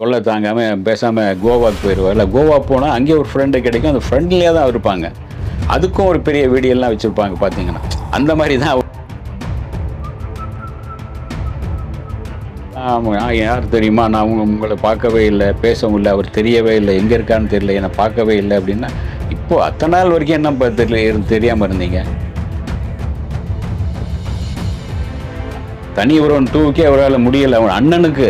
தொல்லை தாங்காமல் பேசாமல் கோவாக்கு போயிடுவார் இல்லை கோவா போனால் அங்கேயே ஒரு ஃப்ரெண்டு கிடைக்கும். அந்த ஃப்ரெண்ட்லேயே தான் இருப்பாங்க. அதுக்கும் ஒரு பெரிய வீடியோலாம் வச்சுருப்பாங்க பார்த்தீங்கன்னா அந்த மாதிரி தான் ஆமாம் யார் தெரியுமா? நான் உங்களை பார்க்கவே இல்லை பேசவும் இல்லை. அவர் தெரியவே இல்லை. எங்கே இருக்கான்னு தெரியல. என்னை பார்க்கவே இல்லை அப்படின்னா இப்போது அத்தனை நாள் வரைக்கும் என்ன தெரியல தெரியல தெரியாமல் இருந்தீங்க? தனி ஒருவன் டூக்கே அவரால் முடியலை. அவன் அண்ணனுக்கு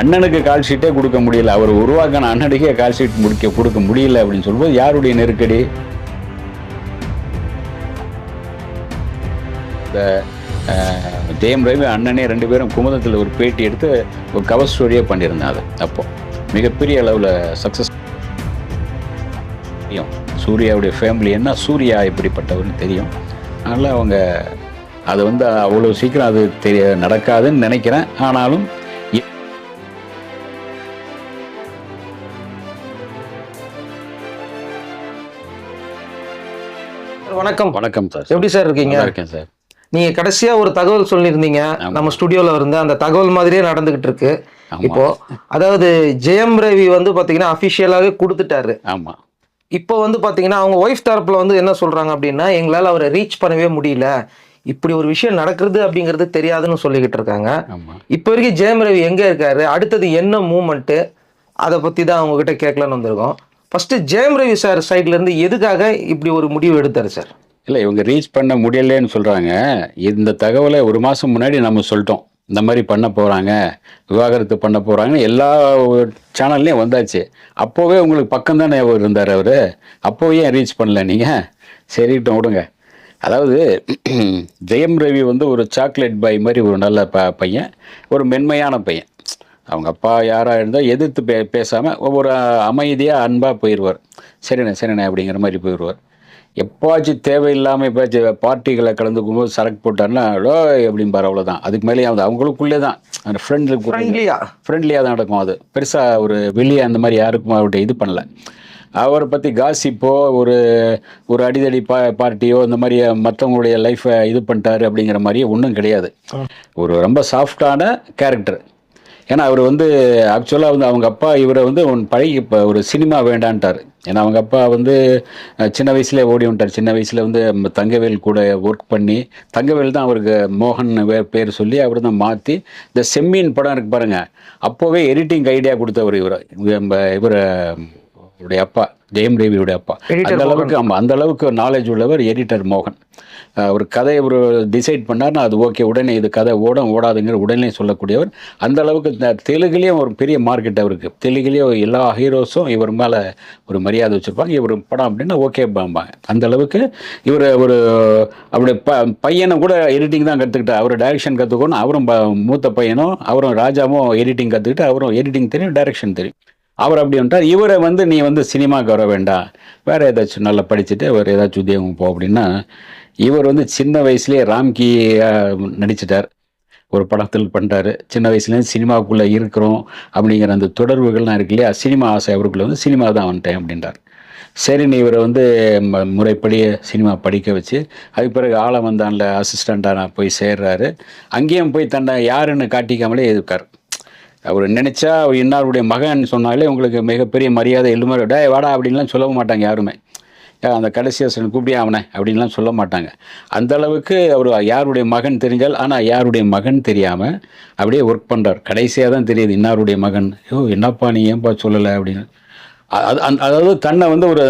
அண்ணனுக்கு கால் ஷீட்டே கொடுக்க முடியல. அவர் உருவாக்கின அண்ணனுக்கே கால் ஷீட் முடிக்க கொடுக்க முடியல அப்படின்னு சொல்லும்போது யாருடைய நெருக்கடி? இந்த ஜெயம் ரவி அண்ணனே ரெண்டு பேரும் குமுதத்தில் ஒரு பேட்டி எடுத்து ஒரு கவர் ஸ்டோரியே பண்ணியிருந்தேன் அது அப்போ. மிகப்பெரிய அளவில் சக்ஸஸ் தெரியும். சூர்யாவுடைய ஃபேமிலி என்ன சூர்யா எப்படிப்பட்டவர்னு தெரியும். அதனால் அவங்க அது வந்து அவ்வளோ சீக்கிரம் அது தெரிய நடக்காதுன்னு நினைக்கிறேன். ஆனாலும் வணக்கம். வணக்கம் சார். எப்படி சார் இருக்கீங்க? இருக்கேன் சார். நீங்க கடைசியா ஒரு தகவல் சொல்லியிருந்தீங்க. ஆமா. நம்ம ஸ்டுடியோல இருந்த அந்த தகவல் மாதிரியே நடந்துகிட்டு இருக்கு. ஆமா. இப்போ அதாவது ஜெயம் ரவி வந்து பாத்தீங்கன்னா அபிஷியலாவே கொடுத்துட்டாரு. ஆமாம் இப்போ வந்து பாத்தீங்கன்னா அவங்க ஒய்ஃப் தரப்புல வந்து என்ன சொல்றாங்க அப்படின்னா எங்களால அவரை ரீச் பண்ணவே முடியல. இப்படி ஒரு விஷயம் நடக்குது அப்படிங்கிறது தெரியாதுன்னு சொல்லிக்கிட்டு இருக்காங்க. இப்போ வரைக்கும் ஜெயம் ரவி எங்க இருக்காரு? அடுத்தது என்ன மூமெண்ட்டு அதை பத்தி தான் அவங்க கிட்ட கேட்கலான்னு வந்திருக்கோம். ஃபஸ்ட்டு ஜெயம் ரவி சார் சைட்லேருந்து எதுக்காக இப்படி ஒரு முடிவு எடுத்தார் சார் இல்லை இவங்க ரீச் பண்ண முடியலன்னு சொல்கிறாங்க இந்த தகவலை ஒரு மாதம் முன்னாடி நம்ம சொல்லிட்டோம். இந்த மாதிரி பண்ண போகிறாங்க விவாகரத்து பண்ண போகிறாங்கன்னு எல்லா சேனல்லையும் வந்தாச்சு. அப்போவே உங்களுக்கு பக்கம் தானே அவர் இருந்தார் அவர்? அப்போவே ஏன் ரீச் பண்ணல நீங்கள் சரிட்டோம் விடுங்க. அதாவது ஜெயம் ரவி வந்து ஒரு சாக்லேட் பாய் மாதிரி ஒரு நல்ல ப பையன் ஒரு மென்மையான பையன். அவங்க அப்பா யாராக இருந்தால் எதிர்த்து பே பேசாமல் ஒரு அமைதியாக அன்பாக போயிடுவார் சரிண்ணே சரிண்ணே அப்படிங்கிற மாதிரி போயிடுவார் எப்பாச்சும் தேவையில்லாமல் எப்போச்சும் பார்ட்டிகளை கலந்துக்கும் சரக்கு போட்டாருன்னா டோ அப்படிம்பார் அவ்வளோதான் அதுக்கு மேலே அவங்க அவங்களுக்குள்ளே தான். அந்த ஃப்ரெண்ட்ஸுக்கு ஃப்ரெண்ட்லியா ஃப்ரெண்ட்லியாக தான் நடக்கும் அது. பெருசாக ஒரு வெளியே அந்த மாதிரி யாருக்கும் அவர்கிட்ட இது பண்ணல. அவரை பற்றி காசிப்போ ஒரு ஒரு அடிதடி பா பார்ட்டியோ இந்த மாதிரி மற்றவங்களுடைய லைஃப்பை இது பண்ணிட்டாரு அப்படிங்கிற மாதிரி ஒன்றும் கிடையாது. ஒரு ரொம்ப சாஃப்டான கேரக்டர் ஏன்னா அவர் வந்து ஆக்சுவலாக வந்து அவங்க அப்பா இவரை வந்து உன் பழகி இப்போ ஒரு சினிமா வேண்டான்ட்டார். ஏன்னா அவங்க அப்பா வந்து சின்ன வயசுல ஓடி வந்துட்டார். சின்ன வயசில் வந்து தங்கவேல் கூட ஒர்க் பண்ணி தங்கவேல் தான் அவருக்கு மோகன் வே- பேர் சொல்லி அவர் தான் மாற்றி இந்த செம்மீன் படம் இருக்கு பாருங்கள் அப்போவே எடிட்டிங் ஐடியா கொடுத்தவர் இவர். இவர் இவருடைய அப்பா ஜெயம் ரவியுடைய அப்பா. அந்த அளவுக்கு ஆமாம் அந்த அளவுக்கு நாலேஜ் உள்ளவர் எடிட்டர் மோகன். ஒரு கதையை ஒரு டிசைட் பண்ணார்னா அது ஓகே உடனே இது கதை ஓடும் ஓடாதுங்கிற உடனே சொல்லக்கூடியவர். அந்த அளவுக்கு தெலுங்குலேயும் ஒரு பெரிய மார்க்கெட் அவருக்கு. தெலுங்குலேயும் எல்லா ஹீரோஸும் இவர் மேலே ஒரு மரியாதை வச்சுருப்பாங்க. இவர் படம் அப்படின்னா ஓகே பாம்பாங்க. அந்த அளவுக்கு இவர் ஒரு அவருடைய ப பையனை கூட எடிட்டிங் தான் கற்றுக்கிட்டார் அவர் டைரக்ஷன் கற்றுக்கணும் அவரும் ப- மூத்த பையனும் அவரும் ராஜாவும் எடிட்டிங் கற்றுக்கிட்டு அவரும் எடிட்டிங் தெரியும் டைரக்ஷன் தெரியும். அவர் அப்படி வந்துட்டார் இவரை வந்து நீ வந்து சினிமாவுக்கு வர வேண்டாம். வேறு ஏதாச்சும் நல்லா படிச்சுட்டு வேறு ஏதாச்சும் உத்தியோகம் போ அப்படின்னா இவர் வந்து சின்ன வயசுலேயே ராம்கி நடிச்சிட்டார். ஒரு படத்தில் பண்ணிட்டார் சின்ன வயசுலேருந்து சினிமாவுக்குள்ளே இருக்கிறோம் அப்படிங்கிற அந்த தொடர்புகள்லாம் இருக்கு இல்லையா? சினிமா ஆசை அவருக்குள்ளே வந்து சினிமா தான் வந்துட்டேன் அப்படின்றார். சரின்னு இவரை வந்து ம- முறைப்படி சினிமா படிக்க வச்சு அதுக்கு பிறகு ஆழம் வந்தான்ல அசிஸ்டண்ட்டாக நான் போய் சேர்றாரு. அங்கேயும் போய் தன்னை யாருன்னு காட்டிக்காமலே இருக்கார். அவர் நினைச்சா அவர் இன்னாருடைய மகன் சொன்னாலே உங்களுக்கு மிகப்பெரிய மரியாதை எல்லுமே டே வாடா அப்படின்லாம் சொல்ல மாட்டாங்க யாருமே. அந்த கடைசி ஆசிரியர் கூப்பிடியா அவனை அப்படின்லாம் சொல்ல மாட்டாங்க. அந்த அளவுக்கு அவர் யாருடைய மகன் தெரிஞ்சால் ஆனால் யாருடைய மகன் தெரியாமல் அப்படியே ஒர்க் பண்ணுறார் கடைசியாக தான் தெரியுது இன்னாருடைய மகன். ஐயோ என்னப்பா நீ ஏன்பா சொல்லலை? அப்படின்னு. அது அந் அதாவது தன்னை வந்து ஒரு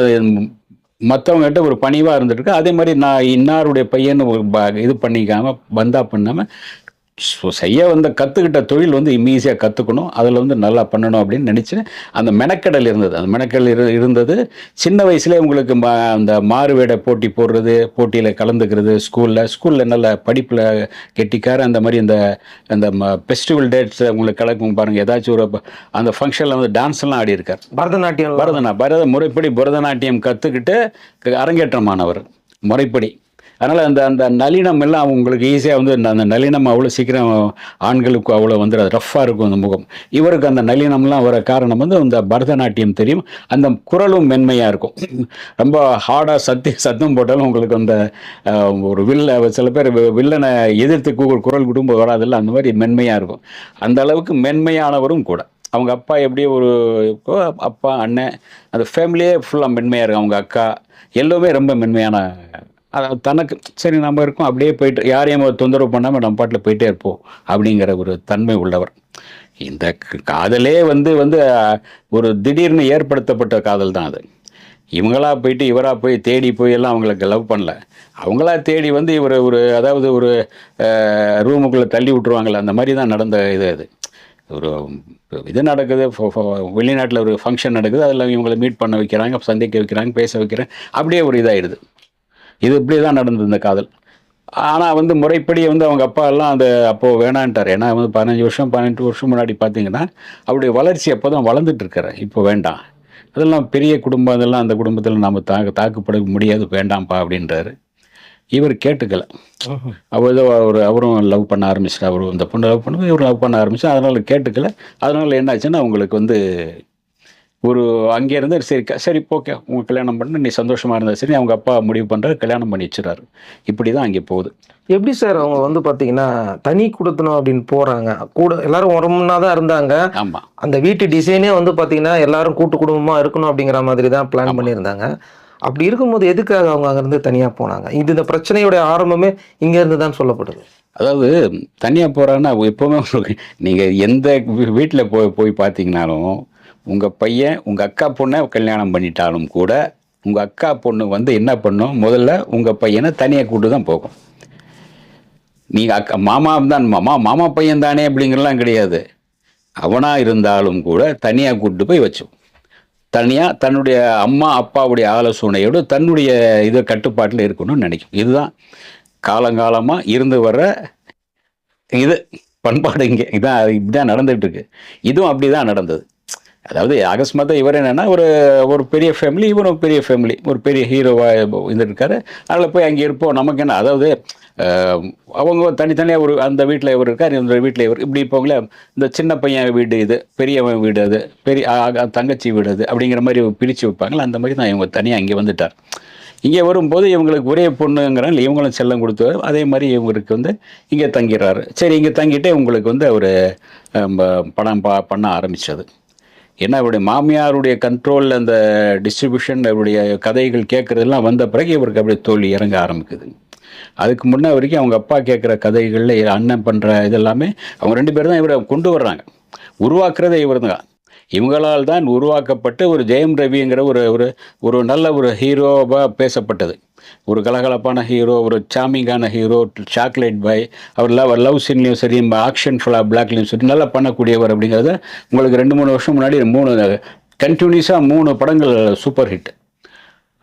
மற்றவங்ககிட்ட ஒரு பணிவாக இருந்துட்டு அதே மாதிரி நான் இன்னாருடைய பையன் ஒரு ப- இது பண்ணிக்காமல் பந்தா பண்ணாமல் ஸோ செய்ய வந்த கற்றுக்கிட்ட தொழில் வந்து ஈஸியாக கற்றுக்கணும் அதில் வந்து நல்லா பண்ணணும் அப்படின்னு நினச்சி அந்த மெனக்கடல் இருந்தது. அந்த மெனக்கடல் இரு இருந்தது. சின்ன வயசுலேயே உங்களுக்கு மா அந்த மாறுவேட போட்டி போடுறது போட்டியில் கலந்துக்கிறது ஸ்கூலில் ஸ்கூலில் நல்ல படிப்பில் கெட்டிக்கார அந்த மாதிரி இந்த அந்த ஃபெஸ்டிவல் டேட்ஸ் உங்களுக்கு கலக்கும் பாருங்கள் ஏதாச்சும் ஒரு அந்த ஃபங்க்ஷனில் வந்து டான்ஸ் எல்லாம் ஆடி இருக்கார். பரதநாட்டியம். பரதநா பரத முறைப்படி பரதநாட்டியம் கற்றுக்கிட்டு அரங்கேற்றமானவர். முறைப்படி. அதனால் அந்த அந்த நளினம் எல்லாம் உங்களுக்கு ஈஸியாக வந்து அந்த- அந்த நளினம் அவ்வளோ சீக்கிரம் ஆண்களுக்கு அவ்வளோ வந்துடாது ரஃப்பாக இருக்கும் அந்த முகம். இவருக்கு அந்த நளினம்லாம் வர காரணம் வந்து அந்த பரதநாட்டியம் தெரியும். அந்த குரலும் மென்மையாக இருக்கும். ரொம்ப ஹார்டாக சத்தி சத்தம் போட்டாலும் உங்களுக்கு அந்த ஒரு வில்ல சில பேர் வில்லனை எதிர்த்து குரல் குடும்பம் வராதில்ல அந்த மாதிரி மென்மையாக இருக்கும். அந்த அளவுக்கு மென்மையானவரும் கூட. அவங்க அப்பா எப்படி ஒரு இப்போ அப்பா அண்ணன் அந்த ஃபேமிலியே ஃபுல்லாக மென்மையாக இருக்கும். அவங்க அக்கா எல்லோருமே ரொம்ப மென்மையான அதாவது தனக்கு சரி நம்ம இருக்கோம் அப்படியே போயிட்டு யாரையும் தொந்தரவு பண்ணாமல் நம்ம பாட்டில் போயிட்டே இருப்போம் அப்படிங்கிற ஒரு தன்மை உள்ளவர். இந்த க- காதலே வந்து வந்து ஒரு திடீர்னு ஏற்படுத்தப்பட்ட காதல் தான் அது. இவங்களா போயிட்டு இவராக போய் தேடி போய் எல்லாம் அவங்களுக்கு லவ் பண்ணல. அவங்களா தேடி வந்து இவர் ஒரு அதாவது ஒரு ரூமுக்குள்ளே தள்ளி விட்டுருவாங்களே அந்த மாதிரி தான் நடந்த இது அது. ஒரு இது நடக்குது வெளிநாட்டில் ஒரு ஃபங்க்ஷன் நடக்குது அதில் இவங்களை மீட் பண்ண வைக்கிறாங்க சந்திக்க வைக்கிறாங்க பேச வைக்கிறாங்க அப்படியே ஒரு இதாகிடுது இது இப்படி தான் நடந்தது இந்த காதல். ஆனால் வந்து முறைப்படி வந்து அவங்க அப்பா எல்லாம் அந்த அப்போது வேணான்ட்டார். ஏன்னா வந்து பதினஞ்சு வருஷம் பன்னெண்டு வருஷம் முன்னாடி பார்த்தீங்கன்னா அவருடைய வளர்ச்சி அப்போ தான் வளர்ந்துட்டு இருக்காரு இப்போ வேண்டாம். அதெல்லாம் பெரிய குடும்பம் அதெல்லாம் அந்த குடும்பத்தில் நம்ம தாக்கு தாக்குப்பட முடியாது. வேண்டாம்ப்பா அப்படின்றாரு. இவர் கேட்டுக்கல. அவர் ஏதோ அவர் அவரும் லவ் பண்ண ஆரம்பிச்சிட்டு அவரும் இந்த பொண்ணு லவ் பண்ணும்போது இவர் லவ் பண்ண ஆரம்பிச்சு அதனால கேட்டுக்கல. அதனால என்னாச்சுன்னா அவங்களுக்கு வந்து ஒரு அங்கே இருந்து சரி சரி ஓகே உங்க கல்யாணம் பண்ண நீ சந்தோஷமா இருந்தா சரி அவங்க அப்பா முடிவு பண்றாரு கல்யாணம் பண்ணி வச்சுறாரு இப்படி தான் அங்கே போகுது. எப்படி சார் அவங்க வந்து பார்த்தீங்கன்னா தனி கொடுத்தணும் அப்படின்னு போறாங்க. கூட எல்லாரும் உரம்னா தான் இருந்தாங்க. ஆமா. அந்த வீட்டு டிசைனே வந்து பார்த்தீங்கன்னா எல்லாரும் கூட்டு குடும்பமா இருக்கணும் அப்படிங்கிற மாதிரி தான் பிளான் பண்ணியிருந்தாங்க. அப்படி இருக்கும்போது எதுக்காக அவங்க அங்கிருந்து தனியா போனாங்க? இது இந்த பிரச்சனையோட ஆரம்பமே இங்க இருந்து தான் சொல்லப்படுது. அதாவது தனியாக போகிறான்னா எப்போவுமே நீங்கள் எந்த வீட்டில் போய் போய் பார்த்தீங்கனாலும் உங்கள் பையன் உங்கள் அக்கா பொண்ணை கல்யாணம் பண்ணிட்டாலும் கூட உங்கள் அக்கா பொண்ணு வந்து என்ன பண்ணும்? முதல்ல உங்கள் பையனை தனியாக கூட்டு தான் போகும். நீங்கள் அக்கா மாமா தான் மாமா மாமா பையன் தானே அப்படிங்கிறலாம் கிடையாது. அவனாக இருந்தாலும் கூட தனியாக கூட்டு போய் வச்சோம். தனியாக தன்னுடைய அம்மா அப்பாவுடைய ஆலோசனையோடு தன்னுடைய இது கட்டுப்பாட்டில் இருக்கணும்னு நினைக்கும். இதுதான் காலங்காலமாக இருந்து வர்ற இது பண்பாடு இங்கே. இதான் இப்படி தான் நடந்துகிட்ருக்கு இதுவும் அப்படி தான் நடந்தது. அதாவது அகஸ்மாத்தா இவர் என்னென்னா ஒரு ஒரு பெரிய ஃபேமிலி இவரும் பெரிய ஃபேமிலி ஒரு பெரிய ஹீரோவாக இது இருக்காரு அதில் போய் அங்கே இருப்போம். நமக்கு என்ன அதாவது அவங்க தனித்தனியாக ஒரு அந்த வீட்டில் இவர் இருக்கார் இந்த வீட்டில் இவர் இப்படி இருப்பவங்களே இந்த சின்ன பையன் வீடு இது பெரியவன் வீடு அது பெரிய தங்கச்சி வீடு அது அப்படிங்கிற மாதிரி பிரித்து வைப்பாங்களே அந்த மாதிரி தான் இவங்க தனியாக இங்கே வந்துட்டார். இங்கே வரும்போது இவங்களுக்கு ஒரே பொண்ணுங்கிறாங்க இவங்களும் செல்லம் கொடுத்து அதே மாதிரி இவங்களுக்கு வந்து இங்கே தங்கிடுறாரு சரி இங்கே தங்கிட்டே உங்களுக்கு வந்து அவர் படம் பா பண்ண ஆரம்பித்தது ஏன்னா இவருடைய மாமியாருடைய கண்ட்ரோலில் அந்த டிஸ்ட்ரிபியூஷன் அவருடைய கதைகள் கேட்குறதெல்லாம் வந்த பிறகு இவருக்கு அப்படியே தோல்வி இறங்க ஆரம்பிக்குது. அதுக்கு முன்னே வரைக்கும் அவங்க அப்பா கேட்குற கதைகளில் அண்ணன் பண்ணுற இதெல்லாமே அவங்க ரெண்டு பேரும் தான் இவரை கொண்டு வர்றாங்க. உருவாக்குறதே இவர் தான். இவங்களால் தான் உருவாக்கப்பட்டு ஒரு ஜெயம் ரவிங்கிற ஒரு ஒரு ஒரு நல்ல ஒரு ஹீரோவாக பேசப்பட்டது. ஒரு கலகலப்பான ஹீரோ ஒரு சாமிங்கான ஹீரோ சாக்லேட் பாய் அவர் லவ் லவ் சீன்லேயும் சரி ஆக்ஷன் ஃபுல்லாக பிளாக்லேயும் சரி நல்லா பண்ணக்கூடியவர் அப்படிங்கிறத உங்களுக்கு ரெண்டு மூணு வருஷம் முன்னாடி மூணு கண்டினியூஸாக மூணு படங்கள் சூப்பர் ஹிட்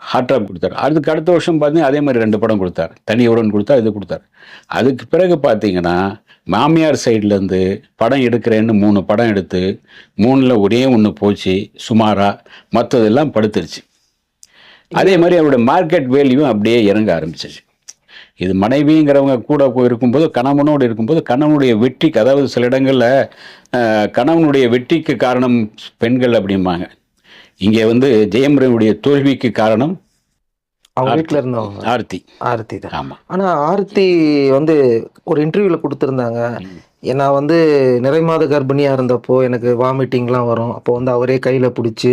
ஹாட்ராப் கொடுத்தார் கொடுத்தாரு. அதுக்கு அடுத்த வருஷம் பார்த்தீங்கன்னா அதே மாதிரி ரெண்டு படம் கொடுத்தாரு. தனியுடன் கொடுத்தா இது கொடுத்தாரு. அதுக்கு பிறகு பார்த்தீங்கன்னா மாமியார் சைட்லேருந்து படம் எடுக்கிறேன்னு மூணு படம் எடுத்து மூணில் ஒரே ஒன்று போச்சு சுமாராக மற்றதெல்லாம் படுத்துருச்சு. அதே மாதிரி அவருடைய மார்க்கெட் வேல்யூவும் அப்படியே இறங்க ஆரம்பிச்சிச்சு. இது மனைவிங்கிறவங்க கூட போய் இருக்கும்போது கணவனோடு இருக்கும்போது கணவனுடைய வெற்றிக்கு அதாவது சில இடங்களில் கணவனுடைய வெற்றிக்கு காரணம் பெண்கள் அப்படிம்பாங்க. இங்கே வந்து ஜெயம் ரவியுடைய தோல்விக்கு காரணம் அவங்க வீட்டுல இருந்தவங்க. ஆர்த்தி. ஆர்த்தி தான். ஆமாம் ஆனா ஆர்த்தி வந்து ஒரு இன்டர்வியூல கொடுத்துருந்தாங்க. நான் வந்து நிறைமாத கர்ப்பிணியா இருந்தப்போ எனக்கு வாமிட்டிங்லாம் வரும். அப்போ வந்து அவரே கையில பிடிச்சி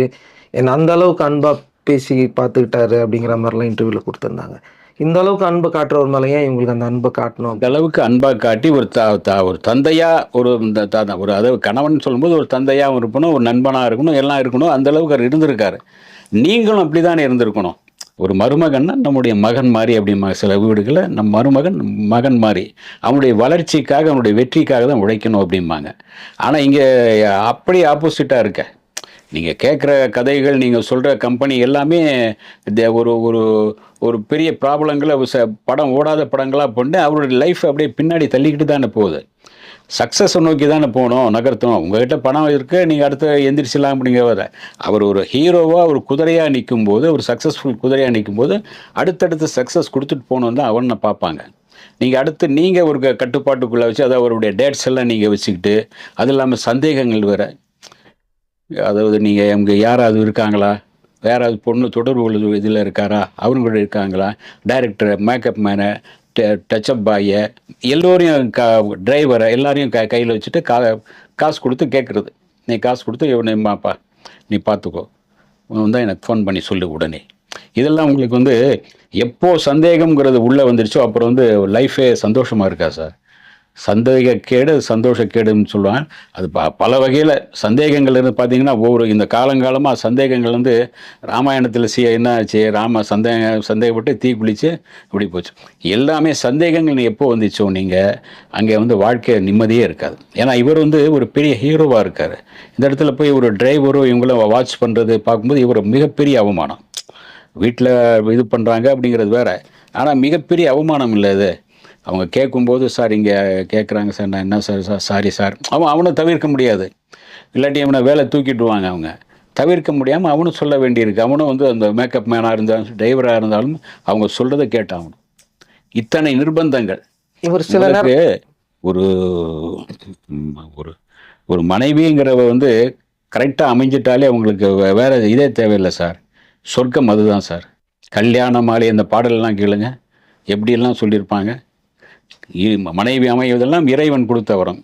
என்னை அந்த அளவுக்கு அன்பா பேசி பார்த்துக்கிட்டாரு அப்படிங்கிற மாதிரிலாம் இன்டர்வியூவில் கொடுத்துருந்தாங்க. இந்த அளவுக்கு அன்பை காட்டுறவர் மேலே ஏன் இவங்களுக்கு அந்த அன்பை காட்டணும்? அந்த அளவுக்கு அன்பாக காட்டி ஒரு த த- ஒரு தந்தையாக ஒரு இந்த ஒரு அதாவது கணவன் சொல்லும்போது ஒரு தந்தையாகவும் இருக்கணும் ஒரு நண்பனாக இருக்கணும் எல்லாம் இருக்கணும் அந்த அளவுக்கு அவர் இருந்திருக்காரு. நீங்களும் அப்படி தானே இருந்திருக்கணும். ஒரு மருமகன்னா நம்முடைய மகன் மாதிரி அப்படிம்பாங்க சில வீடுகளில் நம் மருமகன் மகன் மாதிரி அவனுடைய வளர்ச்சிக்காக அவனுடைய வெற்றிக்காக தான் உழைக்கணும் அப்படிம்பாங்க. ஆனால் இங்கே அப்படி ஆப்போசிட்டாக இருக்க. நீங்கள் கேட்குற கதைகள் நீங்கள் சொல்கிற கம்பெனி எல்லாமே இந்த ஒரு ஒரு ஒரு பெரிய ப்ராப்ளங்களை ச- படம் ஓடாத படங்களாக பண்ணி அவருடைய லைஃப் அப்படியே பின்னாடி தள்ளிக்கிட்டு தானே போகுது. சக்ஸஸை நோக்கி தானே போகணும் நகர்த்தணும். உங்கள்கிட்ட பணம் இருக்கு நீங்கள் அடுத்து எந்திரிச்சிடலாம் அப்படிங்கிறத அவர் ஒரு ஹீரோவாக ஒரு குதிரையாக நிற்கும் போது ஒரு சக்ஸஸ்ஃபுல் குதிரையாக நிற்கும் போது அடுத்தடுத்து சக்ஸஸ் கொடுத்துட்டு போகணும் தான் அவனை பார்ப்பாங்க. நீங்கள் அடுத்து நீங்கள் ஒரு க- கட்டுப்பாட்டுக்குள்ளே வச்சு அதாவது அவருடைய டேட்ஸ் எல்லாம் நீங்கள் வச்சுக்கிட்டு அது இல்லாமல் சந்தேகங்கள் வேறு. அதாவது நீங்கள் இங்கே யாராவது இருக்காங்களா? யாராவது பொண்ணு தொடர்பு இதில் இருக்காரா? அவங்களோட இருக்காங்களா? டைரக்டர் மேக்கப் மேனை டச்சப் பாயை எல்லோரையும் க டிரைவரை எல்லாரையும் க கையில் வச்சுட்டு கா காசு கொடுத்து கேட்குறது. நீ காசு கொடுத்து இவனை மாப்பா நீ பார்த்துக்கோ. தான் எனக்கு ஃபோன் பண்ணி சொல்லு உடனே. இதெல்லாம் உங்களுக்கு வந்து எப்போது சந்தேகம்ங்கிறது உள்ளே வந்துருச்சோ அப்புறம் வந்து லைஃபே சந்தோஷமாக இருக்கா சார் சந்தேகக்கேடு சந்தோஷக்கேடுன்னு சொல்லுவாங்க. அது ப பல வகையில் சந்தேகங்கள் இருந்து பார்த்தீங்கன்னா ஒவ்வொரு இந்த காலங்காலமாக சந்தேகங்கள் வந்து ராமாயணத்தில் சி என்ன ஆச்சு? ராம சந்தேக சந்தேகப்பட்டு தீ குளித்து இப்படி போச்சு. எல்லாமே சந்தேகங்கள் எப்போ வந்துச்சோ நீங்கள் அங்கே வந்து வாழ்க்கை நிம்மதியே இருக்காது. ஏன்னா இவர் வந்து ஒரு பெரிய ஹீரோவாக இருக்கார். இந்த இடத்துல போய் ஒரு டிரைவரும் இவங்களும் வாட்ச் பண்ணுறது பார்க்கும்போது இவர் மிகப்பெரிய அவமானம். வீட்டில் இது பண்ணுறாங்க அப்படிங்கிறது வேறு. ஆனால் மிகப்பெரிய அவமானம் இல்லை இது. அவங்க கேட்கும்போது சார் இங்கே கேட்குறாங்க சார் நான் என்ன சார் சார் சாரி சார். அவன் அவனை தவிர்க்க முடியாது. இல்லாட்டி அவனை வேலை தூக்கிட்டுருவாங்க அவங்க. தவிர்க்க முடியாமல் அவனும் சொல்ல வேண்டியிருக்கு. அவனும் வந்து அந்த மேக்கப் மேனாக இருந்தாலும் டிரைவராக இருந்தாலும் அவங்க சொல்கிறத கேட்டாகணும். இத்தனை நிர்பந்தங்கள். இவர் சில நேரம் உங்களுக்கு ஒரு ஒரு ஒரு மனைவிங்கிறவ வந்து கரெக்டாக அமைஞ்சிட்டாலே உங்களுக்கு வே- வேற இதே தேவையில்லை சார். சொர்க்கம் அதுதான் சார். கல்யாண மாலை அந்த பாடலெல்லாம் கேளுங்க. எப்படியெல்லாம் சொல்லியிருப்பாங்க? மனைவி அமைவதெல்லாம் இறைவன் கொடுத்த வரம்.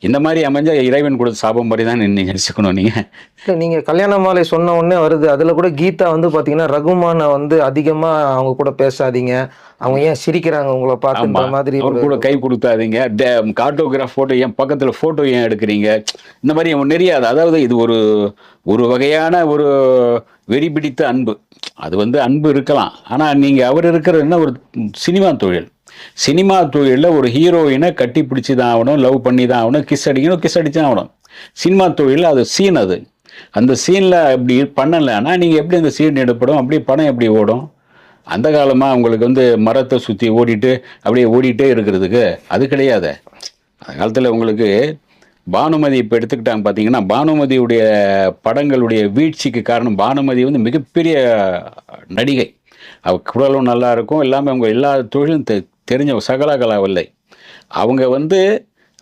இந்த மாதிரி அமைஞ்சா இறைவன் கொடுத்த சாபம் மாதிரி தான் நீங்கள் நினச்சிக்கணும் நீங்கள் இல்ல, நீங்க கல்யாண மாலை சொன்ன உடனே வருது. அதுல கூட கீதா வந்து பாத்தீங்கன்னா ரகுமானை வந்து அதிகமா அவங்க கூட பேசாதீங்க. அவங்க ஏன் சிரிக்கிறாங்க உங்களை பார்த்துன்ற. மாதிரி அவர் கூட கை கொடுத்தாதீங்க கார்டோகிராஃப் ஃபோட்டோ என் பக்கத்தில் ஃபோட்டோ ஏன் எடுக்கிறீங்க? இந்த மாதிரி நிறைய அது- அதாவது இது ஒரு ஒரு வகையான ஒரு வெறி பிடித்த அன்பு. அது வந்து அன்பு இருக்கலாம். ஆனால் நீங்கள் அவர் இருக்கிறது என்ன ஒரு சினிமா தொழில். சினிமா தொழிலில் ஒரு ஹீரோயினை கட்டி பிடிச்சி தான் ஆகணும் லவ் பண்ணி தான் ஆகணும் கிஸ் அடிக்கணும் கிஸ் அடிச்சு தான் ஆகணும். சினிமா தொழிலில் அது சீன் அது. அந்த சீனில் அப்படி பண்ணலைன்னா நீங்கள் எப்படி அந்த சீன் எடுப்படும்? அப்படி படம் எப்படி ஓடும்? அந்த காலமாக உங்களுக்கு வந்து மரத்தை சுற்றி ஓடிட்டு அப்படியே ஓடிட்டே இருக்கிறதுக்கு அது கிடையாது. அந்த காலத்தில் உங்களுக்கு பானுமதி இப்போ எடுத்துக்கிட்டாங்க பார்த்தீங்கன்னா பானுமதியுடைய படங்களுடைய வீழ்ச்சிக்கு காரணம் பானுமதி வந்து மிகப்பெரிய நடிகை. அவ குரலும் நல்லா இருக்கும் எல்லாமே அவங்க எல்லா தொழிலும் தெரிஞ்சவங்க தெரிஞ்ச சகலகலாவில்லை அவங்க வந்து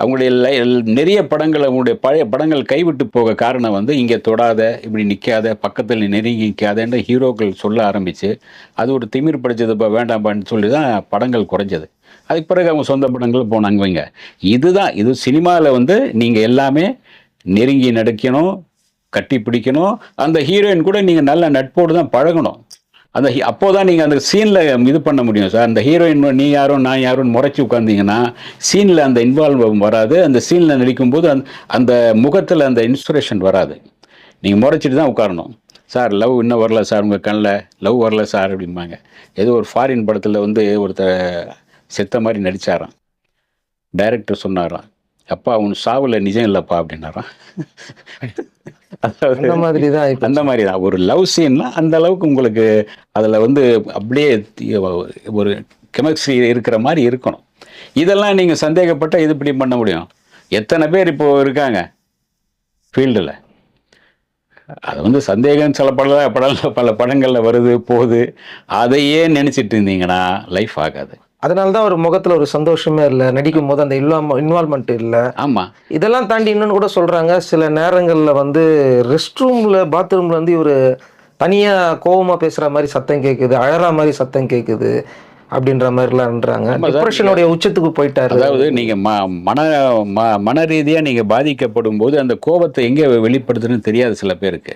அவங்களுடைய லை- நிறைய படங்கள் அவங்களுடைய பழைய படங்கள் கைவிட்டு போக காரணம் வந்து இங்கே தொடாத இப்படி நிற்காத பக்கத்தில் நெருங்கி நிற்காதன்ற ஹீரோக்கள் சொல்ல ஆரம்பித்து அது ஒரு திமிர் படித்தது இப்போ வேண்டாம்பான்னு சொல்லி தான் படங்கள் குறைஞ்சது. அதுக்கு பிறகு அவங்க சொந்த படங்கள் போனாங்க வைங்க. இதுதான் இது சினிமாவில் வந்து நீங்கள் எல்லாமே நெருங்கி நடக்கணும் கட்டி பிடிக்கணும் அந்த ஹீரோயின் கூட நீங்கள் நல்ல நட்போடு தான் பழகணும். அந்த அப்போ அப்போதான் நீங்கள் அந்த சீனில் இது பண்ண முடியும் சார். அந்த ஹீரோயின் நீ யாரும் நான் யாரும் முறைச்சி உட்காந்தீங்கன்னா சீனில் அந்த இன்வால்வ் வராது. அந்த சீனில் நடிக்கும்போது அந்த அந்த முகத்தில் அந்த இன்ஸ்பிரேஷன் வராது. நீங்கள் முறைச்சிட்டு தான் உட்காரணும். சார் லவ் இன்னும் வரல சார் உங்கள் கண்ணில் லவ் வரல சார் அப்படிம்பாங்க. ஏதோ ஒரு ஃபாரின் படத்தில் வந்து ஒருத்தர் செத்த மாதிரி நடித்தாராம் டைரக்டர் சொன்னாராம். அப்பா உன் சாவுல நிஜம் இல்லைப்பா அப்படின்னாராம் அதாவது அந்த மாதிரி தான் அந்த மாதிரி தான் ஒரு லவ் சீன்னா அந்த அளவுக்கு உங்களுக்கு அதில் வந்து அப்படியே ஒரு கெமிஸ்ட்ரி இருக்கிற மாதிரி இருக்கணும். இதெல்லாம் நீங்கள் சந்தேகப்பட்டால் இது இப்படி பண்ண முடியும்? எத்தனை பேர் இப்போ இருக்காங்க ஃபீல்டில் அது வந்து சந்தேகம் சில பட படம் பல படங்களில் வருது போகுது. அதையே நினச்சிட்டு இருந்தீங்கன்னா லைஃப் ஆகாது. அதனால தான் ஒரு முகத்துல ஒரு சந்தோஷமே இல்லை. நடிக்கும் போது அந்த இன்வால்வ் இன்வால்மெண்ட் இல்லை. ஆமாம் இதெல்லாம் தாண்டி இன்னொன்று கூட சொல்றாங்க. சில நேரங்கள்ல வந்து ரெஸ்ட் ரூம்ல பாத்ரூம்ல வந்து இவர் தனியா கோவமா பேசுற மாதிரி சத்தம் கேட்குது அழற மாதிரி சத்தம் கேட்குது அப்படின்ற மாதிரிலாம்ன்றாங்க ஆமா. டிப்ரெஷனுடைய உச்சத்துக்கு போயிட்டாரு. அதாவது நீங்கள் ம மன ம மன ரீதியாக நீங்கள் பாதிக்கப்படும் போது அந்த கோபத்தை எங்கே வெளிப்படுத்துன்னு தெரியாது சில பேருக்கு.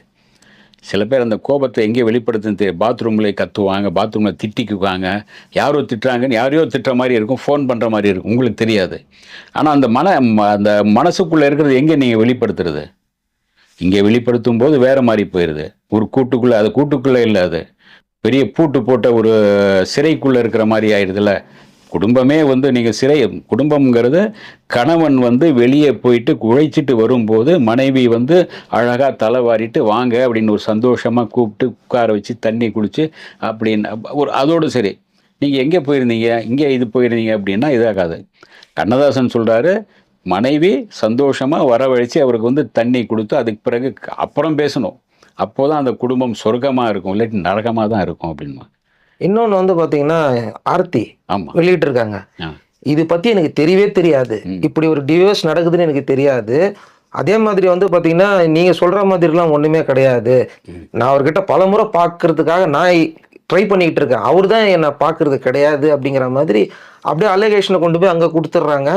சில பேர் அந்த கோபத்தை எங்கே வெளிப்படுத்துன்னு தெரியும் பாத்ரூமில் கத்துவாங்க பாத்ரூமில் திட்டிக்குவாங்க. யாரோ திட்டுறாங்கன்னு யாரையோ திட்டுற மாதிரி இருக்கும் ஃபோன் பண்ணுற மாதிரி இருக்கும். உங்களுக்கு தெரியாது. ஆனால் அந்த மன ம- அந்த மனசுக்குள்ளே இருக்கிறது எங்கே நீங்கள் வெளிப்படுத்துறது? இங்கே வெளிப்படுத்தும் போது வேறு மாதிரி போயிடுது ஒரு கூட்டுக்குள்ளே அது கூட்டுக்குள்ளே இல்லை அது. பெரிய பூட்டு போட்ட ஒரு சிறைக்குள்ளே இருக்கிற மாதிரி ஆயிடுதுல்ல குடும்பமே வந்து நீங்கள் சிறை குடும்பம்ங்கிறது கணவன் வந்து வெளியே போயிட்டு உழைச்சிட்டு வரும்போது மனைவி வந்து அழகாக தலைவாரிட்டு வாங்க அப்படின்னு ஒரு சந்தோஷமாக கூப்பிட்டு உட்கார வச்சு தண்ணி குடிச்சு அப்படின்னு ஒரு அதோடு சரி. நீங்கள் எங்கே போயிருந்தீங்க? இங்கே இது போயிருந்தீங்க அப்படின்னா இதாகாது. கண்ணதாசன் சொல்கிறாரு மனைவி சந்தோஷமாக வரவழைச்சி அவருக்கு வந்து தண்ணி கொடுத்து அதுக்கு பிறகு அப்புறம் பேசணும். அப்போதான் அந்த குடும்பம் சொர்க்கமாக இருக்கும் இல்லாட்டி நரகமாக தான் இருக்கும் அப்படின்மா இன்னொன்று வந்து பார்த்தீங்கன்னா ஆர்த்தி ஆமாம் வெளியிட்டிருக்காங்க. ஆ. இது பற்றி எனக்கு தெரியவே தெரியாது. இப்படி ஒரு டிவோர்ஸ் நடக்குதுன்னு எனக்கு தெரியாது. அதே மாதிரி வந்து பார்த்தீங்கன்னா நீங்கள் சொல்கிற மாதிரிலாம் ஒன்றுமே கிடையாது. நான் அவர்கிட்ட பல முறை பார்க்கறதுக்காக நான் ட்ரை பண்ணிக்கிட்டு இருக்கேன். அவர் தான் என்னை பார்க்கறது கிடையாது அப்படிங்கிற மாதிரி அப்படியே அலிகேஷனை கொண்டு போய் அங்கே கொடுத்துட்றாங்க.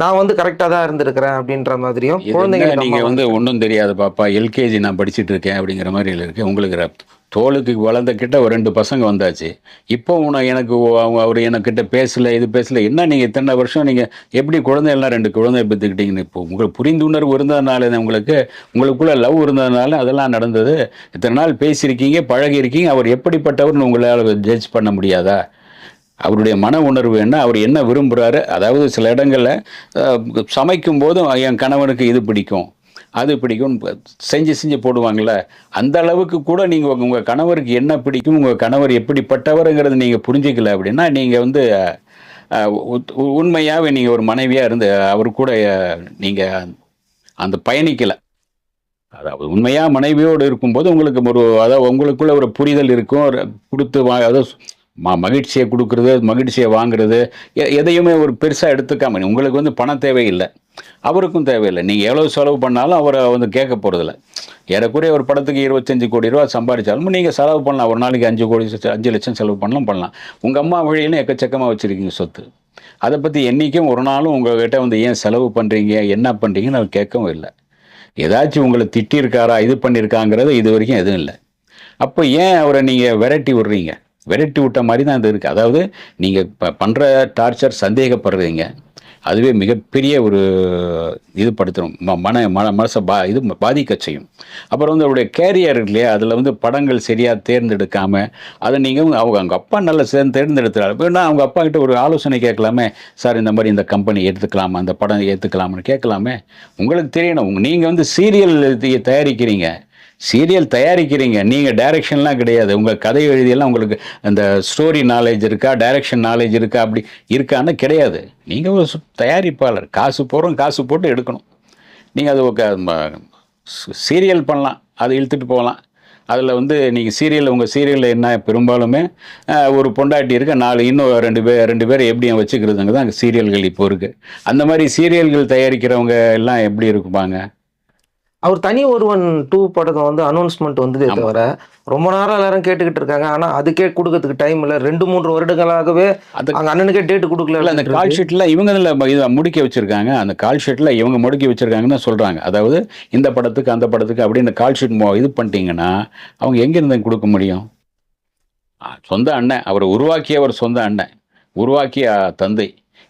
நான் வந்து கரெக்டாக தான் இருந்திருக்கிறேன் அப்படின்ற மாதிரியும் இது என்ன குழந்தைங்களுக்கு நீங்க அம்மா வந்து ஒன்றும் தெரியாது பாப்பா. எல்கேஜி நான் படிச்சிட்டு இருக்கேன் அப்படிங்கிற மாதிரி இருக்கு. உங்களுக்கு தோளுக்கு வளர்ந்த கிட்ட ஒரு ரெண்டு பசங்க வந்தாச்சு. இப்போ உன எனக்கு அவங்க அவர் எனக்கிட்ட பேசல இது பேசல. என்ன நீங்க இத்தனை வருஷம் நீங்க எப்படி குழந்தை எல்லாம் ரெண்டு குழந்தை பெற்றுக்கிட்டீங்கன்னு இப்போ உங்களுக்கு புரிந்துணர்வு இருந்ததுனால தான் உங்களுக்கு உங்களுக்குள்ள லவ் இருந்ததுனால அதெல்லாம் நடந்தது. இத்தனை நாள் பேசியிருக்கீங்க பழகி இருக்கீங்க அவர் எப்படிப்பட்டவர்னு உங்களால் ஜட்ஜ் பண்ண முடியாதா? அவருடைய மன உணர்வு என்ன அவர் என்ன விரும்புகிறாரு அதாவது சில இடங்களில் சமைக்கும் போதும் என் கணவனுக்கு இது பிடிக்கும் அது பிடிக்கும் செஞ்சு செஞ்சு போடுவாங்கள்ல அந்த அளவுக்கு கூட நீங்கள் உங்கள் கணவருக்கு என்ன பிடிக்கும் உங்கள் கணவர் எப்படிப்பட்டவருங்கிறது நீங்கள் புரிஞ்சிக்கல அப்படின்னா நீங்கள் வந்து உண்மையாகவே நீங்கள் ஒரு மனைவியாக இருந்து அவர் கூட நீங்கள் அந்த பயணிக்கலை. அதாவது உண்மையாக மனைவியோடு இருக்கும்போது உங்களுக்கு ஒரு அதாவது உங்களுக்குள்ள ஒரு புரிதல் இருக்கும் கொடுத்து வா அதாவது ம மகிழ்ச்சியை கொடுக்குறது மகிழ்ச்சியை வாங்குறது எ- எதையுமே ஒரு பெருசாக எடுத்துக்காம உங்களுக்கு வந்து பணம் தேவையில்லை. அவருக்கும் தேவையில்லை. நீங்கள் எவ்வளோ செலவு பண்ணாலும் அவரை வந்து கேட்க போகிறதில்ல ஏறக்குறைய ஒரு படத்துக்கு இருபத்தஞ்சு கோடி ரூபா சம்பாதிச்சாலும் நீங்கள் செலவு பண்ணலாம். ஒரு நாளைக்கு அஞ்சு கோடி அஞ்சு லட்சம் செலவு பண்ணலாம் பண்ணலாம். உங்கள் அம்மா வழியிலும் எக்கச்சக்கமாக வச்சுருக்கீங்க சொத்து. அதை பற்றி என்றைக்கும் ஒரு நாளும் உங்கள்கிட்ட வந்து ஏன் செலவு பண்ணுறீங்க என்ன பண்ணுறீங்கன்னு அவர் கேட்கவும் இல்லை. ஏதாச்சும் உங்களை திட்டியிருக்காரா இது பண்ணியிருக்காங்கிறது இது வரைக்கும் எதுவும் இல்லை. அப்போ ஏன் அவரை நீங்கள் விரட்டி விடுறீங்க? விரட்டி விட்ட மாதிரி தான் இது இருக்குது அதாவது நீங்கள் இப்போ பண்ணுற டார்ச்சர் சந்தேகப்படுறீங்க. அதுவே மிகப்பெரிய ஒரு இது ம- மன மன மனசை பா இது பாதிக்க செய்யும். அப்புறம் வந்து அவருடைய கேரியர் இல்லையா? அதில் வந்து படங்கள் சரியாக தேர்ந்தெடுக்காமல் அதை நீங்கள் அவங்க அவங்க அப்பா நல்ல சேர்ந்து தேர்ந்தெடுத்துறாரு வேணா அவங்க அப்பா கிட்ட ஒரு ஆலோசனை கேட்கலாமே? சார் இந்த மாதிரி இந்த கம்பெனி எடுத்துக்கலாமா? அந்த படம் ஏற்றுக்கலாமான்னு கேட்கலாமே? உங்களுக்கு தெரியணும். நீங்கள் வந்து சீரியல் தயாரிக்கிறீங்க. சீரியல் தயாரிக்கிறீங்க நீங்கள் டைரக்ஷன்லாம் கிடையாது. உங்கள் கதை எழுதியெல்லாம் உங்களுக்கு அந்த ஸ்டோரி நாலேஜ் இருக்கா டைரக்ஷன் நாலேஜ் இருக்கா அப்படி இருக்கான்னு கிடையாது. நீங்கள் ஒரு தயாரிப்பாளர். காசு போகிறோம் காசு போட்டு எடுக்கணும். நீங்கள் அது சீரியல் பண்ணலாம் அதை இழுத்துட்டு போகலாம். அதில் வந்து நீங்கள் சீரியல் உங்கள் சீரியலில் என்ன பெரும்பாலுமே ஒரு பொண்டாட்டி இருக்க நாலு இன்னும் ரெண்டு பேர் ரெண்டு பேரை எப்படி வச்சுக்கிறதுங்க தான் சீரியல்கள் இப்போ இருக்குது அந்த மாதிரி சீரியல்கள் தயாரிக்கிறவங்க எல்லாம் எப்படி இருப்பாங்க அவர் தனி ஒருவன் டூ படத்தை வந்து அனௌன்ஸ்மெண்ட் வந்ததே தவிர ரொம்ப நேரம் எல்லாரும் கேட்டுக்கிட்டு இருக்காங்க. ஆனா அதுக்கே கொடுக்கறதுக்கு டைம் இல்ல. ரெண்டு மூன்று வருடங்களாகவே அங்க அண்ணனுக்கே டேட் கொடுக்கல. அந்த கால் ஷீட்டில் இவங்க முடுக்கி வச்சிருக்காங்க. அந்த கால் ஷீட்டில் இவங்க முடுக்கி வச்சிருக்காங்கன்னு சொல்கிறாங்க அதாவது இந்த படத்துக்கு அந்த படத்துக்கு அப்படின்னு கால் ஷீட் இது பண்ணிட்டீங்கன்னா அவங்க எங்கேருந்து கொடுக்க முடியும்? சொந்த அண்ணன். அவரை உருவாக்கியவர் சொந்த அண்ணன். உருவாக்கிய தந்தை.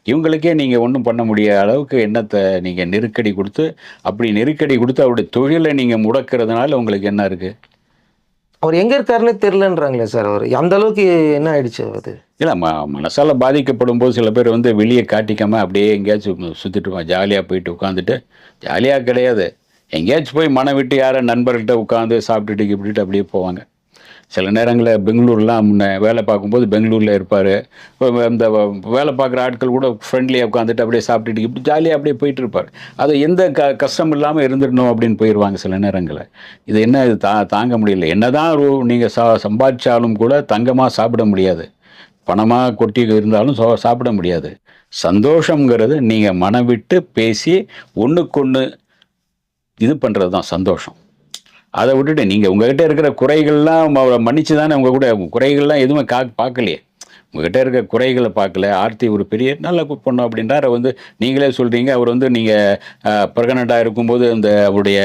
இவங்களுக்கே நீங்கள் ஒன்றும் பண்ண முடியாத அளவுக்கு என்னத்தை நீங்கள் நெருக்கடி கொடுத்து அப்படி நெருக்கடி கொடுத்து அவருடைய தொழிலை நீங்கள் முடக்கிறதுனால உங்களுக்கு என்ன இருக்குது அவர் எங்க இருக்காருன்னே தெரியலன்றாங்களே சார் அவர். அந்த அளவுக்கு என்ன ஆயிடுச்சு அது? இல்லை ம மனசால் பாதிக்கப்படும் போது சில பேர் வந்து வெளியே காட்டிக்காம அப்படியே எங்கேயாச்சும் சுற்றிட்டு ஜாலியாக போயிட்டு உட்காந்துட்டு ஜாலியாக கிடையாது. எங்கேயாச்சும் போய் மனம் விட்டு யாரை நண்பர்கள்ட்ட உட்காந்து சாப்பிட்டுட்டு இப்படிட்டு அப்படியே போவாங்க. சில நேரங்களில் பெங்களூர்லாம் முன்ன வேலை பார்க்கும்போது பெங்களூரில் இருப்பார். இந்த வேலை பார்க்குற ஆட்கள் கூட ஃப்ரெண்ட்லியாக உட்காந்துட்டு அப்படியே சாப்பிட்டுட்டு இப்படி ஜாலியாக அப்படியே போயிட்டு இருப்பார். அது எந்த க கஷ்டம் இல்லாமல் இருந்துடணும் அப்படின்னு போயிடுவாங்க சில நேரங்களில். இது என்ன இது தா தாங்க முடியல. என்னதான் தான் நீங்கள் சா சம்பாதிச்சாலும் கூட தங்கமாக சாப்பிட முடியாது. பணமாக கொட்டி இருந்தாலும் சோ சாப்பிட முடியாது. சந்தோஷங்கிறது நீங்கள் மனம் விட்டு பேசி ஒன்றுக்கொன்று இது பண்ணுறது தான் சந்தோஷம். அதை விட்டுட்டு நீங்கள் உங்ககிட்ட இருக்கிற குறைகள்லாம் அவரை மன்னிச்சு தானே உங்கள் கூட குறைகள்லாம் எதுவுமே கா பார்க்கலையே. உங்ககிட்ட இருக்க குறைகளை பார்க்கல. ஆர்த்தி ஒரு பெரிய நல்ல பொண்ணு அப்படின்றார். வந்து நீங்களே சொல்கிறீங்க அவர் வந்து நீங்கள் ப்ரெக்னெண்ட்டாக இருக்கும்போது அந்த அவருடைய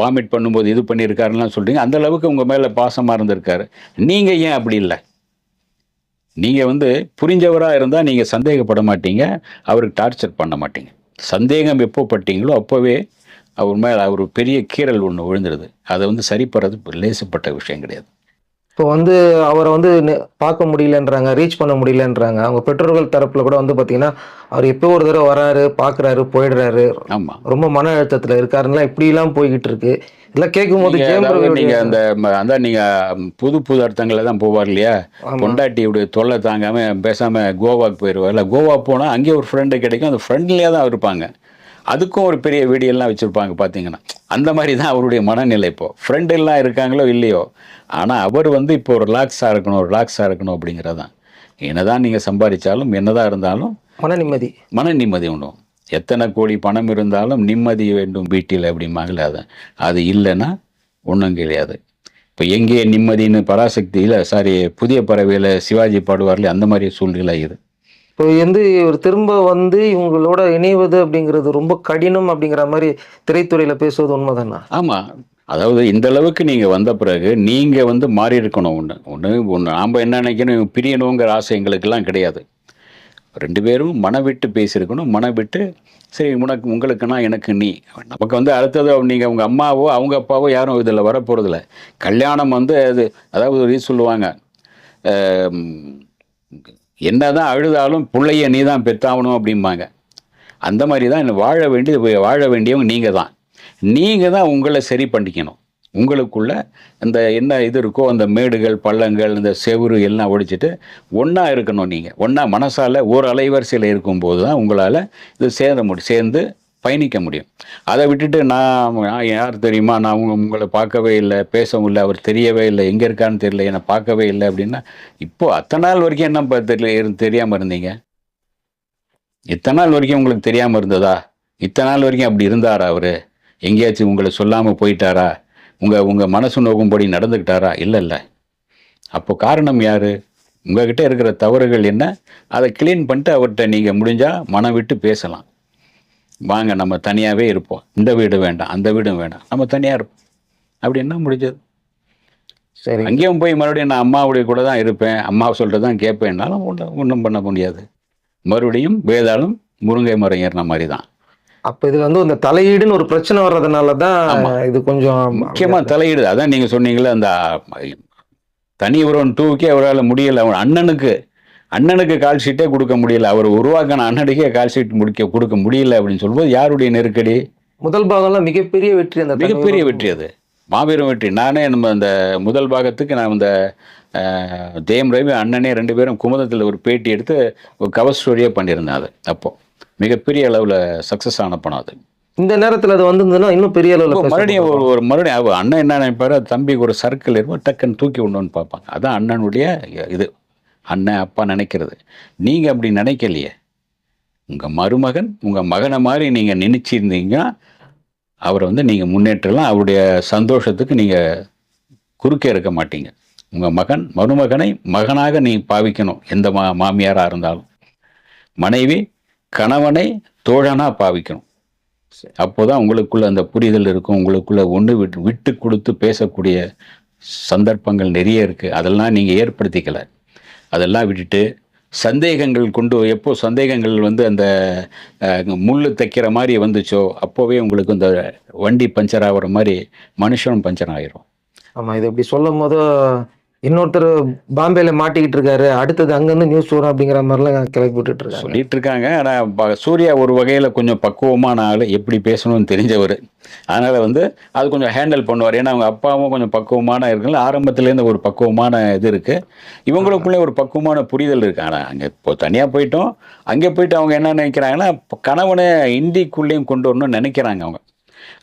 வாமிட் பண்ணும்போது இது பண்ணியிருக்காருலாம் சொல்கிறீங்க அந்த அளவுக்கு உங்கள் மேலே பாசமாக இருந்திருக்காரு. நீங்கள் ஏன் அப்படி இல்லை? நீங்கள் வந்து புரிஞ்சவராக இருந்தால் நீங்கள் சந்தேகப்பட மாட்டீங்க. அவருக்கு டார்ச்சர் பண்ண மாட்டீங்க. சந்தேகம் எப்போ பட்டீங்களோ அப்போவே அவர் மேலே அவர் பெரிய கீறல் ஒன்று விழுந்துருது. அதை வந்து சரி பண்ணுறது லேசப்பட்ட விஷயம் கிடையாது. இப்போ வந்து அவரை வந்து பார்க்க முடியலன்றாங்க ரீச் பண்ண முடியலன்றாங்க. அவங்க பெற்றோர்கள் தரப்புல கூட வந்து பாத்தீங்கன்னா அவர் எப்போ ஒரு தடவை வராரு பாக்குறாரு போயிடுறாரு. ஆமாம் ரொம்ப மன அழுத்தத்துல இருக்காருன்னா இப்படிலாம் போய்கிட்டு இருக்கு இதெல்லாம் கேட்கும் போது நீங்கள் அந்த அதான் நீங்கள் புது புது அர்த்தங்களில் தான் போவார் இல்லையா. பொண்டாட்டியுடைய தொல்லை தாங்காமல் பேசாமல் கோவாக்கு போயிடுவார் இல்லை கோவா போனால் அங்கேயே ஒரு ஃப்ரெண்டு கிடைக்கும். அந்த ஃப்ரெண்ட்லேயே தான் இருப்பாங்க. அதுக்கும் ஒரு பெரிய வீடியோலாம் வச்சுருப்பாங்க பார்த்தீங்கன்னா அந்த மாதிரி தான் அவருடைய மனநிலை இப்போ. ஃப்ரெண்ட் எல்லாம் இருக்காங்களோ இல்லையோ ஆனால் அவர் வந்து இப்போ ரிலாக்ஸாக இருக்கணும் ரிலாக்ஸாக இருக்கணும் அப்படிங்கிறது தான் என்னதான் நீங்கள் சம்பாதிச்சாலும் என்னதான் இருந்தாலும் மன நிம்மதி. மன நிம்மதி உண்டும் எத்தனை கோடி பணம் இருந்தாலும் நிம்மதி வேண்டும் வீட்டில் அப்படிம்பாங்களே அது. அது இல்லைன்னா ஒன்றும் கிடையாது. இப்போ எங்கே நிம்மதின்னு பராசக்தியில் சாரி புதிய பறவையில் சிவாஜி பாடுவார்ல அந்த மாதிரி சூழ்நிலை இது. இப்போ வந்து இவர் திரும்ப வந்து இவங்களோட இணைவது அப்படிங்கிறது ரொம்ப கடினம் அப்படிங்கிற மாதிரி திரைத்துறையில பேசுவது உண்மைதானா? ஆமாம் அதாவது இந்த அளவுக்கு நீங்கள் வந்த பிறகு நீங்கள் வந்து மாறி இருக்கணும். ஒன்று ஒன்று ஒன்று நாம் என்ன நினைக்கணும்? இவங்க பிரியணுங்கிற ஆசை எங்களுக்கெல்லாம் கிடையாது. ரெண்டு பேரும் மன விட்டு பேசியிருக்கணும். மன விட்டு சரி உனக்கு உங்களுக்குன்னா எனக்கு நீ. நமக்கு வந்து அடுத்தது நீங்கள் அவங்க அம்மாவோ அவங்க அப்பாவோ யாரும் இதில் வரப்போகிறதில்ல கல்யாணம் வந்து அது அதாவது ஒரு சொல்லுவாங்க என்னதான் அழுதாலும் பிள்ளைய நீ தான் பெத்தாகணும் அப்படிம்பாங்க. அந்த மாதிரி தான் வாழ வேண்டிய வாழ வேண்டியவங்க நீங்கள் தான் நீங்கள் தான் உங்களை சரி பண்ணிக்கணும். உங்களுக்குள்ள இந்த என்ன இது இருக்கோ அந்த மேடுகள் பள்ளங்கள் இந்த செவுரு எல்லாம் ஒடிச்சிட்டு ஒன்றா இருக்கணும் நீங்கள் ஒன்றா மனசால் ஒரு அலைவரிசையில் இருக்கும்போது தான் உங்களால் இது சேர முடியும். சேர்ந்து பயணிக்க முடியும். அதை விட்டுட்டு நான் யார் தெரியுமா? நான் உங்க உங்களை பார்க்கவே இல்லை பேசவும் இல்லை அவர் தெரியவே இல்லை எங்கே இருக்கான்னு தெரியல என்னை பார்க்கவே இல்லை அப்படின்னா இப்போது அத்தனை நாள் வரைக்கும் என்ன தெரியல தெரியாமல் இருந்தீங்க? இத்தனை நாள் வரைக்கும் உங்களுக்கு தெரியாமல் இருந்ததா? இத்தனை நாள் வரைக்கும் அப்படி இருந்தாரா அவர்? எங்கேயாச்சும் உங்களை சொல்லாமல் போயிட்டாரா? உங்கள் உங்கள் மனசு நோக்கும்படி நடந்துக்கிட்டாரா? இல்லை இல்லை. அப்போ காரணம் யார்? உங்ககிட்ட இருக்கிற தவறுகள் என்ன? அதை க்ளீன் பண்ணிட்டு அவர்கிட்ட நீங்கள் முடிஞ்சால் மனம் விட்டு பேசலாம். வாங்க நம்ம தனியாவே இருப்போம். இந்த வீடு வேண்டாம் அந்த வீடும் வேண்டாம். நம்ம தனியா இருப்போம். அப்படி என்ன முடிஞ்சது? சரி. அங்கேயும் போய் மறுபடியும் நான் அம்மாவுடைய கூட தான் இருப்பேன். அம்மா சொல்கிறது தான் கேட்பேன்னாலும் ஒன்றும் ஒன்றும் பண்ண முடியாது. மறுபடியும் வேதாளும் முருங்கை மரம் ஏறின மாதிரி தான். அப்ப இதுல வந்து இந்த தலையீடுன்னு ஒரு பிரச்சனை வர்றதுனால தான். இது கொஞ்சம் முக்கியமாக தலையிடுது அதான் நீங்கள் சொன்னீங்களே அந்த தனி ஒருவன் டூக்கே அவரால் முடியல. அவன் அண்ணனுக்கு அண்ணனுக்கு கால் ஷீட்டே கொடுக்க முடியல. அவர் உருவாக்கின அண்ணனுக்கே கால் ஷீட் முடிக்க கொடுக்க முடியல அப்படின்னு சொல்லும்போது யாருடைய நெருக்கடி? முதல் பாகம்லாம் மிகப்பெரிய வெற்றி அந்த மிகப்பெரிய வெற்றி அது. மாபெரும் வெற்றி. நானே நம்ம அந்த முதல் பாகத்துக்கு நான் இந்த ஜெயம் ரவி அண்ணனே ரெண்டு பேரும் குமுதத்தில் ஒரு பேட்டி எடுத்து ஒரு கவர் ஸ்டோரியே பண்ணியிருந்தேன் அது அப்போ. மிகப்பெரிய அளவில் சக்ஸஸ் ஆன படம் அது. இந்த நேரத்துல அது வந்திருந்ததுன்னா இன்னும் பெரிய அளவுல மறுபடியும் ஒரு. ஒரு மறுபடியும் அண்ணன் என்ன நினைப்பாரு? தம்பிக்கு ஒரு சர்க்கிள் இருக்கும் டக்குன்னு தூக்கி விடணும்னு பார்ப்பாங்க. அதான் அண்ணனுடைய இது. அண்ணன் அப்பா நினைக்கிறது. நீங்கள் அப்படி நினைக்கலையே. உங்கள் மருமகன் உங்கள் மகனை மாதிரி நீங்கள் நினச்சிருந்தீங்கன்னா அவரை வந்து நீங்கள் முன்னேற்றலாம். அவருடைய சந்தோஷத்துக்கு நீங்கள் குறுக்கே இருக்க மாட்டீங்க. உங்கள் மகன் மருமகனை மகனாக நீ பாவிக்கணும் எந்த மா மாமியாராக இருந்தாலும். மனைவி கணவனை தோழனாக பாவிக்கணும். அப்போ தான் உங்களுக்குள்ள அந்த புரிதல் இருக்கும். உங்களுக்குள்ள ஒன்று விட்டு விட்டு கொடுத்து பேசக்கூடிய சந்தர்ப்பங்கள் நிறைய இருக்குது அதெல்லாம் நீங்கள் ஏற்படுத்திக்கலை. அதெல்லாம் விட்டுட்டு சந்தேகங்கள் கொண்டு எப்போ சந்தேகங்கள் வந்து அந்த முள் முள்ளு தைக்கிற மாதிரி வந்துச்சோ அப்போவே உங்களுக்கு இந்த வண்டி பஞ்சர் ஆகிற மாதிரி மனுஷனும் பஞ்சர் ஆயிரும். ஆமாம் இது இப்படி சொல்லும் போது இன்னொருத்தர் பாம்பேல மாட்டிக்கிட்டு இருக்காரு. அடுத்தது அங்கிருந்து நியூஸ் வரும் அப்படிங்கிற மாதிரிலாம் கிளப்பி விட்டுட்டு இருக்காங்க. சொல்லிட்டு இருக்காங்க. ஆனால் சூர்யா ஒரு வகையில் கொஞ்சம் பக்குவமான ஆள். எப்படி பேசணும்னு தெரிஞ்சவர். அதனால் வந்து அது கொஞ்சம் ஹேண்டில் பண்ணுவார். ஏன்னா அவங்க அப்பாவும் கொஞ்சம் பக்குவமான இருக்குல்ல. ஆரம்பத்துலேருந்து ஒரு பக்குவமான இது இருக்குது இவங்களுக்குள்ளே ஒரு பக்குவமான புரிதல் இருக்கு. ஆனால் அங்கே இப்போ தனியாக போயிட்டோம். அங்கே போயிட்டு அவங்க என்ன நினைக்கிறாங்கன்னா கணவனை இந்திக்குள்ளேயும் கொண்டு வரணும்னு நினைக்கிறாங்க அவங்க.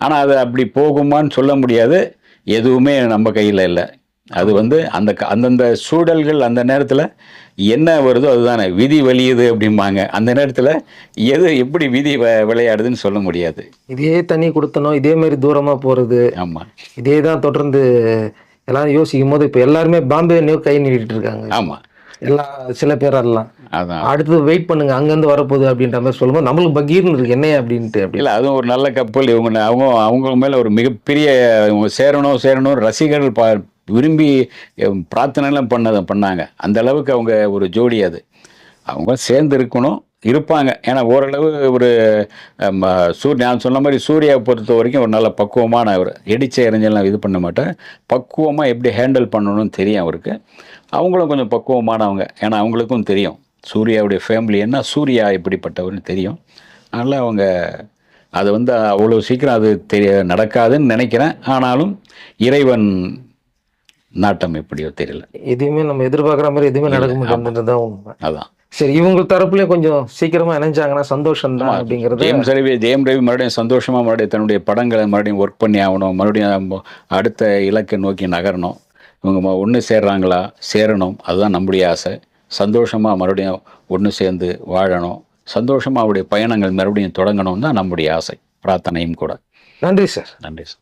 ஆனால் அது அப்படி போகுமான்னு சொல்ல முடியாது. எதுவுமே நம்ம கையில் இல்லை. அது வந்து அந்த அந்தந்த சூழல்கள் அந்த நேரத்தில் என்ன வருதோ அதுதானே. விதி வலியுது அப்படிம்பாங்க. அந்த நேரத்தில் எது எப்படி விதி விளையாடுதுன்னு சொல்ல முடியாது. இதே தண்ணி கொடுத்தனும் இதே மாதிரி தூரமா போறது. ஆமாம் இதே தான் தொடர்ந்து எல்லாரும் யோசிக்கும் போது இப்போ எல்லாருமே பாம்பே நியூ கை நீட்டிட்டு இருக்காங்க. ஆமாம் எல்லா சில பேர் எல்லாம் அதான். அடுத்தது வெயிட் பண்ணுங்க அங்கேருந்து வரப்போகுது அப்படின்ற மாதிரி சொல்லும்போது நம்மளுக்கு பகீர்னு இருக்கு. என்னையா அப்படின்ட்டு அப்படி. இல்லை அதுவும் ஒரு நல்ல கப்பல் இவங்க அவங்க அவங்க மேலே ஒரு மிகப்பெரிய சேரணும் சேரணும் ரசிகர்கள் பா விரும்பி பிரார்த்தனைலாம் பண்ணதை பண்ணாங்க. அந்த அளவுக்கு அவங்க ஒரு ஜோடி அது. அவங்க சேர்ந்து இருக்கணும் இருப்பாங்க. ஏன்னா ஓரளவு ஒரு சூரிய நான் சொன்ன மாதிரி சூர்யாவை பொறுத்த வரைக்கும் ஒரு நல்ல பக்குவமான அவர் எடிச்ச எறிஞ்செல்லாம் இது பண்ண மாட்டேன். பக்குவமாக எப்படி ஹேண்டில் பண்ணணும்னு தெரியும் அவருக்கு. அவங்களும் கொஞ்சம் பக்குவமானவங்க. ஏன்னா அவங்களுக்கும் தெரியும். சூர்யாவுடைய ஃபேமிலி என்ன சூர்யா எப்படிப்பட்டவர்னு தெரியும். அதனால் அவங்க அது வந்து அவ்வளோ சீக்கிரம் அது தெரிய நடக்காதுன்னு நினைக்கிறேன். ஆனாலும் இறைவன் நாட்டம் எப்படியோ தெரியல. எதுவுமே நம்ம எதிர்பார்க்குற மாதிரி எதுவுமே நடக்க முடியாதுன்றது தான் உண்மை. அதான். சரி இவங்க தரப்புலயும் கொஞ்சம் சீக்கிரமா இணைஞ்சாங்கன்னா சந்தோஷம் தான் அப்படிங்கிறது ஜெயம் ரவி ஜெயம் ரவி மறுபடியும் சந்தோஷமாக மறுபடியும் தன்னுடைய படங்களை மறுபடியும் ஒர்க் பண்ணி ஆகணும். மறுபடியும் அடுத்த இலக்கை நோக்கி நகரணும். இவங்க ஒன்று சேர்றாங்களா? சேரணும். அதுதான் நம்முடைய ஆசை. சந்தோஷமாக மறுபடியும் ஒன்று சேர்ந்து வாழணும். சந்தோஷமாக அவருடைய பயணங்கள் மறுபடியும் தொடங்கணும் தான் நம்முடைய ஆசை. பிரார்த்தனையும் கூட. நன்றி சார். நன்றி சார்.